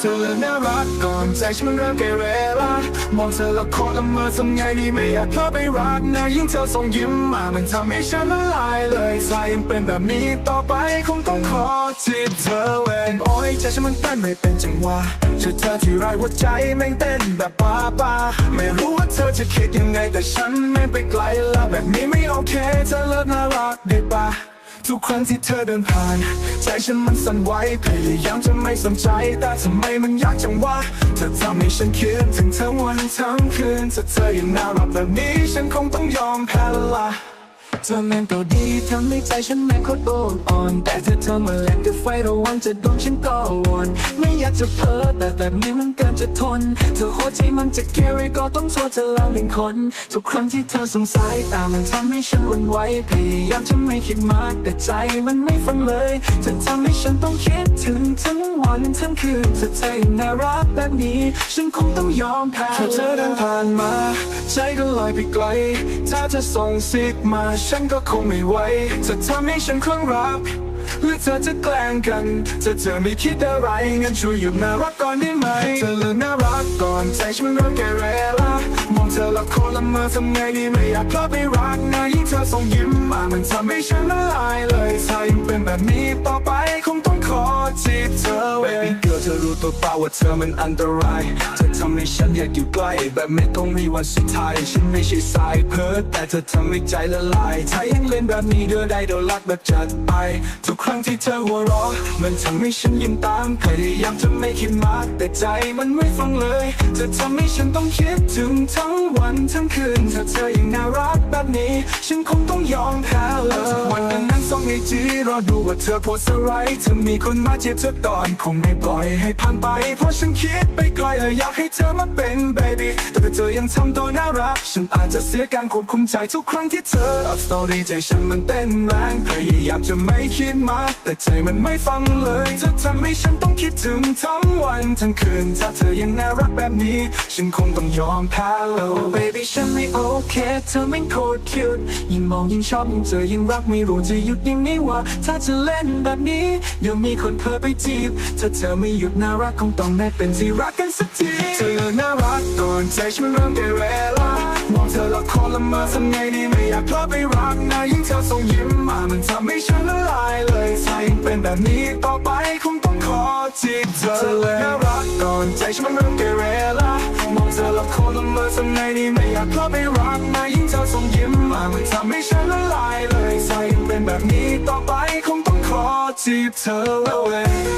เธอน่ารักก่อนใจฉันมันเริ่มเกเรละมองเธอและโคตรละเมอทำไงดีไม่อยากเข้าไปรักนะยิ่งเธอส่งยิ้มมามันทำให้ฉันละลายเลยสายยังเป็นแบบนี้ต่อไปคงต้องขอจีบเธอเองโอ้ยใจฉันมันเต้นไม่เป็นจังหวะเจอเธอที่ไรหัวใจแม่งเต้นแบบบ้าบ้าไม่รู้ว่าเธอจะคิดยังไงแต่ฉันไม่ไปไกลแล้วแบบนี้ไม่โอเคเธอเลิกน่ารักได้ปะ ทุกครั้งที่เธอเดินผ่าน ใจฉันมันสั่นไหวพยายามจะไม่สนใจ แต่ทำไมมันยากจังวะเธอทำให้ฉันคิดถึงเธอวันทั้งคืนถ้าเธอยังน่ารักแบบนี้ฉันคงต้องยอมแพ้ละ เธอแม่งก็ดีทำให้ใจฉันแม่งโคตรโดนอ่อน แต่เธอเธอมาเล่นกับไฟระวังจะโดนฉันก็วอนไม่อยากจะเพ้อแต่แบบนี้มันเกินจะทน เธอโคตรที่มันจะเกเรก็ต้องโทษเธอแล้วหนึ่งคน ทุกครั้งที่เธอสงสัยตามันทำให้ฉันหวันไหวพยายามจะไม่คิดมากแต่ใจมันไม่ฟังเลยเธอทำให้ฉันต้องคิดถึงทั้งวันทั้งคืนเธอเธอยังน่ารักแบบนี้ ฉันคงต้องยอมแพ้เธอเดินผ่านมา ใจก็ลอยไปไกลถ้าเธอส่งสิกมาฉันก็คงไม่ไหวจะทำให้ฉันคลั่งรักหรือเธอจะแกล้งกันถ้าเธอไม่คิดอะไรงั้นช่วยหยุดน่ารักก่อนได้ไหม เธอเลิกน่ารักก่อนใจฉันมันเริ่มแกเรละมองเธอละคนละเมอทำไงดีไม่อยากกลับไปรักนะยิ่งเธอส่งยิ้มมามันทำให้ฉันละลายเลยถ้ายังเป็นแบบนี้ต่อง ว่าเธอมันอันตรายเธอทำให้ฉันอยากอยู่ใกล้แบบไม่ต้องมีวันสุดท้าย ฉันไม่ใช่สายเพ้อแต่เธอทำให้ใจละลาย ถ้ายังเล่นแบบนี้เดอได้เดี๋ยวรักแบบจัดไป ทุกครั้งที่เธอหัวเราะมันทำให้ฉันยิ้มตามพยายามจะไม่คิดมาก แต่ใจมันไม่ฟังเลยเธอทำให้ฉันต้องคิดถึงทั้งวันทั้งคืนถ้าเธอยังน่ารักแบบนี้ ฉันคงต้องยอมแพ้เลยวันนั้น ส่องไอจีรอดูว่าเธอโพสอะไรเธอมีคนมาเจียบเธอตอนคงไม่ปล่อยให้ผ่านไป เพราะฉันคิดไปไกลเลยอยากให้เธอมาเป็น baby แต่เธอยังทำตัวน่ารัก ฉันอาจจะเสียการควบคุมใจทุกครั้งที่เธออัพสตอรี่ใจฉันมันเต้นแรงพยายามจะไม่คิดมากแต่ใจมันไม่ฟังเลยเธอทำให้ฉันต้องคิดถึงทั้งวันทั้งคืนถ้าเธอยังน่ารักแบบนี้ ฉันคงต้องยอมแพ้แล้ว baby ฉันไม่โอเค เธอไม่โคตรคิวยิ่งมองยิ่งชอบยิ่งเจอยิ่งรักไม่รู้จะหยุดยังไงวะถ้าจะเล่นแบบนี้ เดี๋ยวมีคนเพ้อไปจีบ ถ้าเธอไม่หยุดน่ารักคงต้องได้เป็นที่รักกันสักทีเธอน่ารักก่อนใจฉันเริ่มเกเรละมองเธอและคนละเมอทำไงดีไม่อยากเพลาดไปรักนะยิ่งเธอส่งยิ้มมามันทำให้ฉันละลายเลยถ้ายังเป็นแบบนี้ต่อไปคงต้องขอจีบเธอเลยน่ารักก่อนใจฉันเริ่มเกเรละมองเธอและคนละเมอทำไงดีไม่อยากเพลาดไปรักนะยิ่งเธอส่งยิ้มมามันทำให้ฉันละลายเลย แบบนี้ต่อไปคงต้องขอจีบเธอแล้วเอง